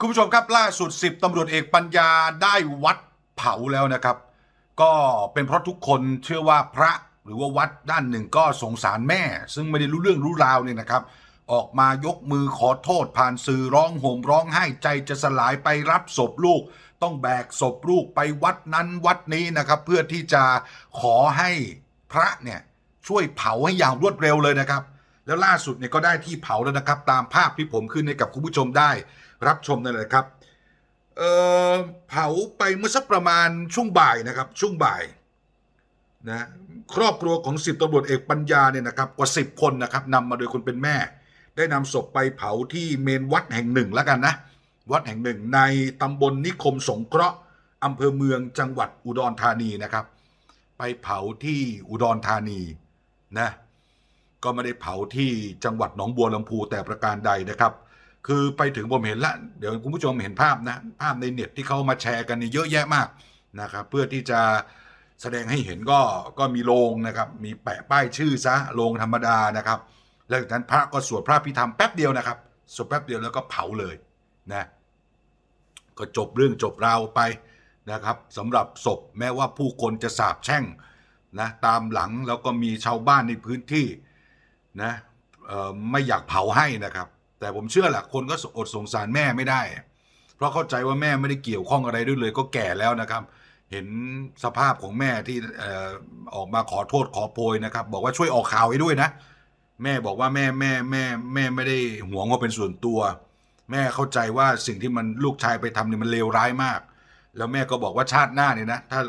คุณผู้ชมครับล่าสุด 10ตำรวจเอกปัญญาได้วัดเผาแล้วนะครับ ก็เป็นเพราะทุกคนเชื่อว่าพระหรือว่าวัดด้านหนึ่งก็สงสารแม่ ซึ่งไม่ได้รู้เรื่องรู้ราวเนี่ยนะครับ ออกมายกมือขอโทษ ผ่านสื่อร้องห่มร้องไห้ใจจะสลายไปรับศพลูก ต้องแบกศพลูกไปวัดนั้นวัดนี้นะครับ เพื่อที่จะขอให้พระเนี่ยช่วยเผาให้อย่างรวดเร็วเลยนะครับ แล้วล่าสุดเนี่ยก็ได้ที่เผาแล้วนะครับ ตามภาพที่ผมขึ้นให้กับคุณผู้ชมได้รับชมนั่นแหละครับเอ่อเผาไปเมื่อสักประมาณช่วงบ่ายนะครับช่วงบ่ายนะครอบครัวของสิบตำรวจเอกปัญญาเนี่ยนะครับกว่าสิบคนนะครับนำมาโดยคนเป็นแม่ ได้นำศพไปเผาที่เมนวัดแห่งหนึ่งแล้วกันนะ วัดแห่งหนึ่งในตำบลนิคมสงเคราะห์อำเภอเมืองจังหวัดอุดรธานีนะครับ ไปเผาที่อุดรธานีนะ ก็ไม่ได้เผาที่จังหวัดหนองบัวลำพูแต่ประการใดนะครับ คือไปถึงผมเห็นละเดี๋ยวคุณผู้ชมเห็นภาพนะภาพในเน็ตที่เขามาแชร์กันเนี่ยเยอะแยะมากนะครับ เพื่อที่จะแสดงให้เห็นก็ก็มีโรงนะครับ มีแปะป้ายชื่อซะโรงธรรมดานะครับแล้วจากนั้นพระก็สวดพระพิธรรมแป๊บเดียวนะครับสวดแป๊บเดียวแล้วก็เผาเลยนะก็จบเรื่องจบราวไปนะครับสำหรับศพแม้ว่าผู้คนจะสาบแช่งนะตามหลังแล้วก็มีชาวบ้านในพื้นที่ นะไม่อยากเผาให้นะครับ แต่ผมเชื่อแหละคนก็อดสงสารแม่ไม่ได้ เพราะเข้าใจว่าแม่ไม่ได้เกี่ยวข้องอะไรด้วยเลย ก็แก่แล้วนะครับ เห็นสภาพของแม่ที่อออกมาขอโทษขอโพยนะครับ บอกว่าช่วยออกข่าวให้ด้วยนะ แม่บอกว่าแม่แม่แม่แม่ไม่ได้หวงว่าเป็นส่วนตัว แม่เข้าใจว่าสิ่งที่มันลูกชายไปทำเนี่ยมันเลวร้ายมาก แล้วแม่ก็บอกว่าชาติหน้าเนี่ยนะถ้า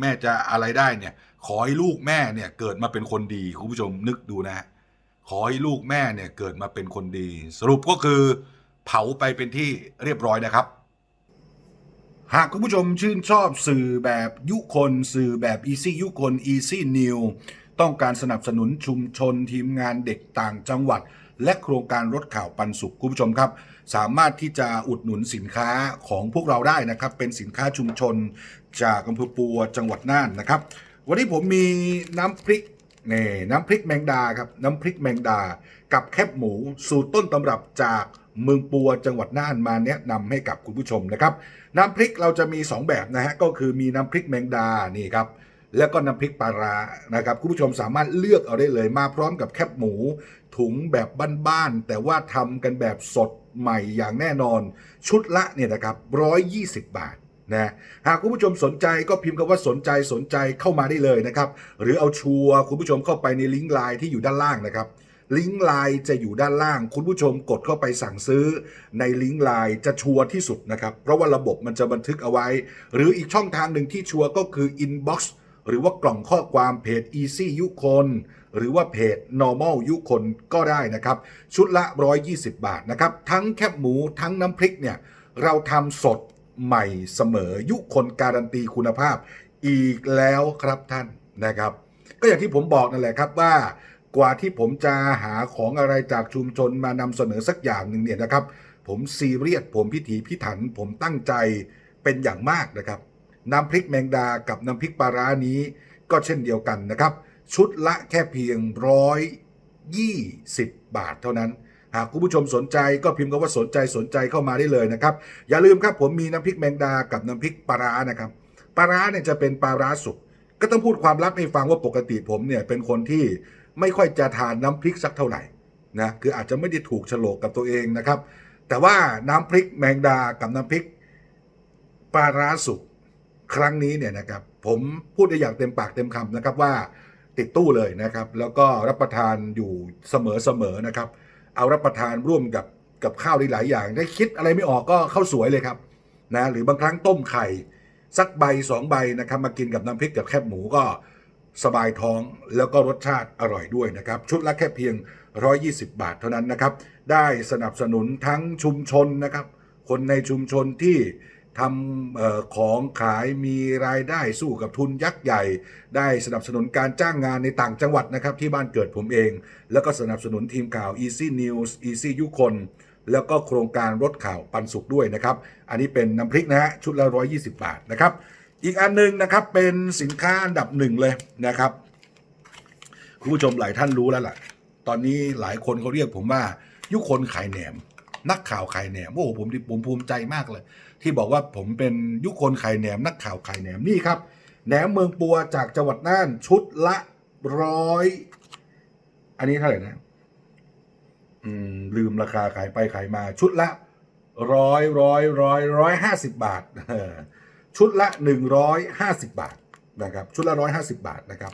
แม่จะอะไรได้เนี่ย ขอให้ลูกแม่เนี่ยเกิดมาเป็นคนดีคุณผู้ชมนึกดูนะฮะ ขอให้ลูกแม่เนี่ยเกิดมาเป็นคนดี สรุปก็คือ เผาไปเป็นที่เรียบร้อยนะครับ หากคุณผู้ชมชื่นชอบสื่อแบบยุคน สื่อแบบ Easy ยุคน Easy New ต้องการสนับสนุนชุมชนทีมงานเด็กต่างจังหวัด และโครงการรถข่าวปันสุขคุณผู้ชมครับ สามารถที่จะอุดหนุนสินค้าของพวกเราได้นะครับ เป็นสินค้าชุมชนจากอำเภอปัวจังหวัดน่านนะครับ วันนี้ผมมีน้ำพริก นี่น้ำพริกแมงดาครับน้ำพริกแมงดา กับแคบหมูสูตรต้นตำรับจากเมืองปัวจังหวัดน่านมาแนะนำให้กับคุณผู้ชมนะครับ น้ำพริกเราจะมี 2 แบบนะฮะก็คือมีน้ำพริกแมงดานี่ครับแล้วก็น้ำพริกปลาร้านะครับคุณผู้ชมสามารถเลือกเอาได้เลยมาพร้อมกับแคบหมู ถุงแบบบ้านๆแต่ว่าทำกันแบบสดใหม่อย่างแน่นอน ชุดละเนี่ยนะครับ120 บาท นะหากคุณผู้ชมสนใจก็พิมพ์คำว่าสนใจสนใจเข้ามาได้เลยนะครับ หรือเอาชัวร์คุณผู้ชมเข้าไปในลิงก์ไลน์ที่อยู่ด้านล่างนะครับลิงก์ไลน์จะอยู่ด้านล่าง คุณผู้ชมกดเข้าไปสั่งซื้อ ในลิงก์ไลน์จะชัวร์ที่สุดนะครับ เพราะว่าระบบมันจะบันทึกเอาไว้ หรืออีกช่องทางหนึ่งที่ชัวร์ก็คือ inbox หรือว่ากล่องข้อความเพจ easy ยุคนหรือว่าเพจ normal ยุคนก็ได้นะครับ ชุดละ 120 บาทนะครับ ทั้งแคบหมูทั้งน้ำพริกเนี่ย เราทำสด ใหม่เสมอยุคนการันตีคุณภาพอีกแล้วครับท่านนะครับ ก็อย่างที่ผมบอกนั่นแหละครับว่ากว่าที่ผมจะหาของอะไรจากชุมชนมานำเสนอสักอย่างหนึ่งเนี่ยนะครับ ผมซีเรียสผมพิถีพิถัน ผมตั้งใจเป็นอย่างมากนะครับ น้ำพริกแมงดากับน้ำพริกปลาร้านี้ก็เช่นเดียวกันนะครับ ชุดละแค่เพียงร้อยยี่สิบบาทเท่านั้น หากคุณผู้ชมสนใจก็พิมพ์คำว่าสนใจสนใจเข้ามาได้เลยนะครับ อย่าลืมครับผมมีน้ำพริกแมงดากับน้ำพริกปลาร้านะครับปลาร้าเนี่ยจะเป็นปลาร้าสุกก็ต้องพูดความลับให้ฟังว่าปกติผมเนี่ยเป็นคนที่ไม่ค่อยจะทานน้ำพริกสักเท่าไหร่นะคืออาจจะไม่ได้ถูกฉลกกับตัวเองนะครับ แต่ว่าน้ำพริกแมงดากับน้ำพริกปลาร้าสุกครั้งนี้เนี่ยนะครับผมพูดได้อย่างเต็มปากเต็มคำนะครับว่าติดตู้เลยนะครับ แล้วก็รับประทานอยู่เสมอๆนะครับ เอารับประทานร่วมกับกับข้าวได้หลายอย่าง ได้คิดอะไรไม่ออกก็ข้าวสวยเลยครับนะหรือบางครั้งต้มไข่ สักใบสองใบนะครับมากินกับน้ำพริกกับแคบหมูก็สบายท้องแล้วก็รสชาติอร่อยด้วยนะครับ ชุดละแค่เพียง 120 บาทเท่านั้นนะครับ ได้สนับสนุนทั้งชุมชนนะครับ คนในชุมชนที่ ทำออของขายมีรายได้สู้กับทุนยักษ์ใหญ่ ได้สนับสนุนการจ้างงานในต่างจังหวัดนะครับที่บ้านเกิดผมเอง แล้วก็สนับสนุนทีมข่าว Easy News Easy ยุคนแล้วก็โครงการรถข่าวปันสุขด้วยนะครับ อันนี้เป็นน้ำพริกนะฮะชุดละ 120 บาทนะครับ อีกอันหนึงนะครับเป็นสินค้าอันดับหนึ่งเลยนะครับคุณผู้ชมหลายท่านรู้แล้วล่ะ ตอนนี้หลายคนเขาเรียกผมว่ายุคนขายแหนม นักข่าวไข่แหนมโอ้โหผมผมภูมิใจมากเลย ที่บอกว่าผมเป็นยุคนไข่แหนม นักข่าวไข่แหนมนี่ครับแหนมเมืองปัวจากจังหวัดน่านชุดละร้อยอันนี้เท่าไหร่นะ อืม ลืมราคาขายไปขายมา ชุดละร้อยร้อยร้อยร้อยห้าสิบบาทชุดละหนึ่งร้อยห้าสิบบาทนะครับชุดละร้อยห้าสิบบาทนะครับ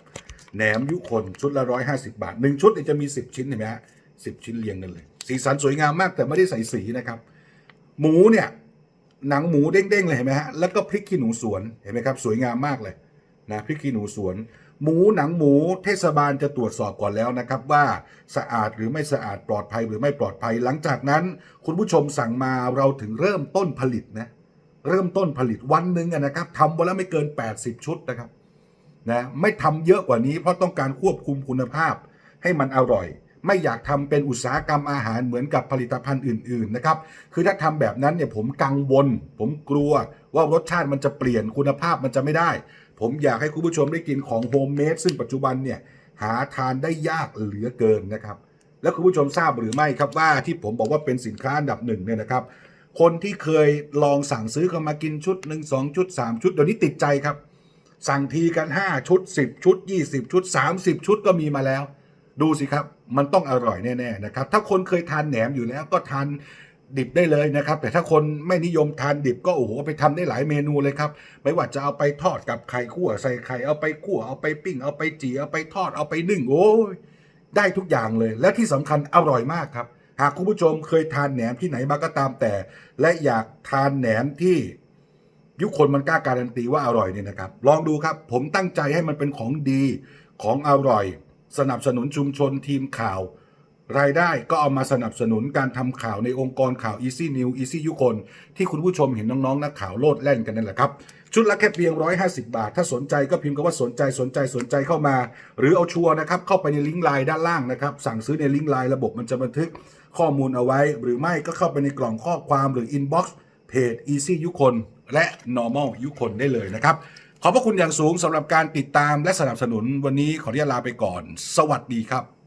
แหนมยุคนชุดละร้อยห้าสิบาทหนึ่งชุดจะมีสิบชิ้นเห็นไหมฮะสิบชิ้นเรียงกันเลย สีสันสวยงามมากแต่ไม่ได้ใส่สีนะครับ หมูเนี่ยหนังหมูเด้งๆเลยเห็นไหมฮะแล้วก็พริกขี้หนูสวนเห็นไหมครับ สวยงามมากเลยนะพริกขี้หนูสวน หมูหนังหมูเทศบาลจะตรวจสอบก่อนแล้วนะครับ ว่าสะอาดหรือไม่สะอาดปลอดภัยหรือไม่ปลอดภัย หลังจากนั้น คุณผู้ชมสั่งมาเราถึงเริ่มต้นผลิตนะเริ่มต้นผลิตวันหนึ่งนะครับทำวันละไม่เกิน 80 ชุดนะครับนะไม่ทำเยอะกว่านี้เพราะต้องการควบคุมคุณภาพให้มันอร่อย ไม่อยากทำเป็นอุตสาหกรรมอาหารเหมือนกับผลิตภัณฑ์อื่นๆนะครับคือถ้าทำแบบนั้นเนี่ยผมกังวล ผมกลัวว่ารสชาติมันจะเปลี่ยนคุณภาพมันจะไม่ได้ ผมอยากให้คุณผู้ชมได้กินของโฮมเมดซึ่งปัจจุบันเนี่ยหาทานได้ยากเหลือเกินนะครับ แล้วคุณผู้ชมทราบหรือไม่ครับว่าที่ผมบอกว่าเป็นสินค้าอันดับหนึ่งเนี่ยนะครับ คนที่เคยลองสั่งซื้อเข้ามากินชุดหนึ่งสองชุดสามชุดเดี๋ยวนี้ติดใจครับ สั่งทีกัน5ชุด10ชุด20ชุด30ชุดก็มีมาแล้ว ดูสิครับ มันต้องอร่อยแน่ๆนะครับ ถ้าคนเคยทานแหนมอยู่แล้วก็ทานดิบได้เลยนะครับ แต่ถ้าคนไม่นิยมทานดิบก็โอ้โหไปทำได้หลายเมนูเลยครับ ไม่ว่าจะเอาไปทอดกับไข่ขั่วใส่ไข่เอาไปขั่วเอาไปปิ้ง เอาไปจีเอาไปทอดเอาไปนึ่งโอ้ยได้ทุกอย่างเลย และที่สำคัญอร่อยมากครับ หากคุณผู้ชมเคยทานแหนมที่ไหนมาก็ตามแต่ และอยากทานแหนมที่ยุคคนมันกล้าการันตีว่าอร่อยเนี่ยนะครับ ลองดูครับ ผมตั้งใจให้มันเป็นของดีของอร่อย สนับสนุนชุมชนทีมข่าว รายได้ก็เอามาสนับสนุนการทำข่าวในองค์กรข่าว Easy New Easy ยุคน ที่คุณผู้ชมเห็นน้องๆนักข่าวโลดแล่นกันนั่นแหละครับ ชุดละแค่เพียง 150 บาท ถ้าสนใจก็พิมพ์คำว่าสนใจสนใจสนใจเข้ามา หรือเอาชัวร์นะครับเข้าไปในลิงก์ไลน์ด้านล่างนะครับสั่งซื้อในลิงก์ไลน์ระบบมันจะบันทึกข้อมูลเอาไว้ หรือไม่ก็เข้าไปในกล่องข้อความหรือ inbox เพจ Easy ยุคนและ Normal ยุคนได้เลยนะครับ ขอบพระคุณอย่างสูงสำหรับการติดตามและสนับสนุนวันนี้ขออนุญาตลาไปก่อน สวัสดีครับ